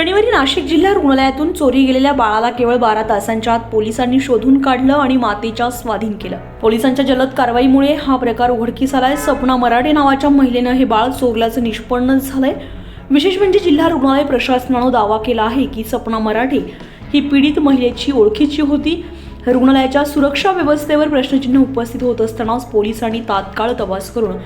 शनिवारी नाशिक जिल्हा रुग्णालयातून चोरी गेलेल्या बाळाला केवळ बारा तासांच्या आत पोलिसांनी शोधून काढलं आणि मातेच्या स्वाधीन केलं. पोलिसांच्या जलद कारवाईमुळे हा प्रकार उघडकीस आलाय सपना मराठे नावाच्या महिलेनं हे बाळ चोरल्याचं निष्पन्न झालंय. विशेष म्हणजे जिल्हा रुग्णालय प्रशासनानं दावा केला आहे की सपना मराठे ही पीडित महिलेची ओळखीची होती. रुग्णालयाच्या सुरक्षा व्यवस्थेवर प्रश्नचिन्ह उपस्थित होत असतानाच पोलिसांनी तात्काळ तपास करून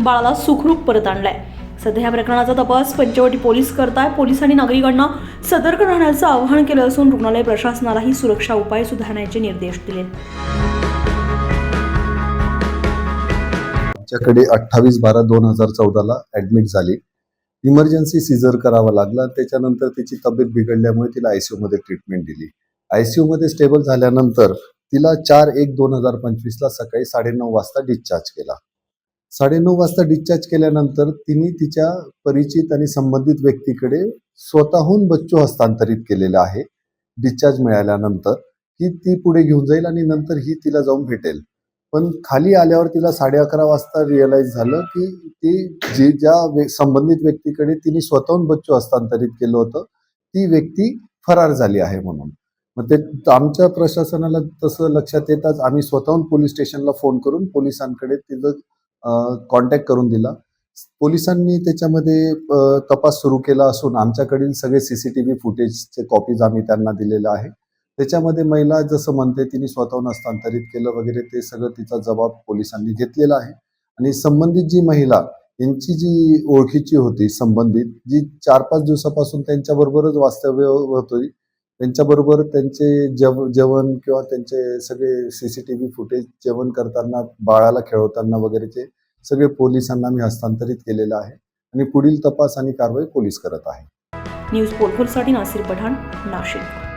बाळाला सुखरूप परत आणलाय. सध्या या प्रकरणाचा तपास पंचवटी पोलीस करताय. पोलिसांनी नागरिकांना सतर्क राहण्याचं आवाहन केलं असून रुग्णालय प्रशासनालाही सुरक्षा उपाय सुधारण्याचे निर्देश दिले. आमच्याकडे अठ्ठावीस बारा दोन हजार चौदाला ऍडमिट झाली. इमर्जन्सी सीझर करावा लागला. त्याच्यानंतर तिची तब्येत बिघडल्यामुळे तिला आयसीयू मध्ये ट्रीटमेंट दिली. आयसीयू मध्ये स्टेबल झाल्यानंतर तिला चार एक दोन हजार पंचवीसला सकाळी साडेनऊ वाजता डिस्चार्ज केला. साडेनऊ वाजता डिस्चार्ज केल्यानंतर तिने तिच्या परिचित आणि संबंधित व्यक्तीकडे स्वतःहून बच्चू हस्तांतरित केलेला आहे. डिस्चार्ज मिळाल्यानंतर की ती पुढे घेऊन जाईल आणि नंतर ही तिला जाऊन भेटेल. पण खाली आल्यावर तिला साडे अकरा वाजता रिअलाइज झालं की ती जी ज्या संबंधित व्यक्तीकडे तिने स्वतःहून बच्चू हस्तांतरित केलं होतं ती व्यक्ती फरार झाली आहे म्हणून. मग ते आमच्या प्रशासनाला तसं लक्षात येताच आम्ही स्वतःहून पोलीस स्टेशनला फोन करून पोलिसांकडे तिथं कॉन्टॅक्ट करून दिला. पोलिसांनी त्याच्यामध्ये तपास सुरू केला असून आमच्याकडील सगळे सीसीटीव्ही फुटेजचे कॉपीज आम्ही त्यांना दिलेलं आहे. त्याच्यामध्ये महिला जसं म्हणते तिने स्वतःहून हस्तांतरित केलं वगैरे ते सगळं तिचा जबाब पोलिसांनी घेतलेला आहे. आणि संबंधित जी महिला यांची जी ओळखीची होती संबंधित जी चार पाच दिवसापासून त्यांच्याबरोबरच वास्तव्य होती त्यांच्याबरोबर त्यांचे जव जेवण किंवा त्यांचे सगळे सीसीटीव्ही फुटेज जेवण करताना बाळाला खेळवताना वगैरेचे सगळे पोलिसांना मी हस्तांतरित केलेलं आहे आणि पुढील तपास आणि कारवाई पोलीस करत आहे. न्यूज पोर्टफोलसाठी नासिर पठाण नाशिक.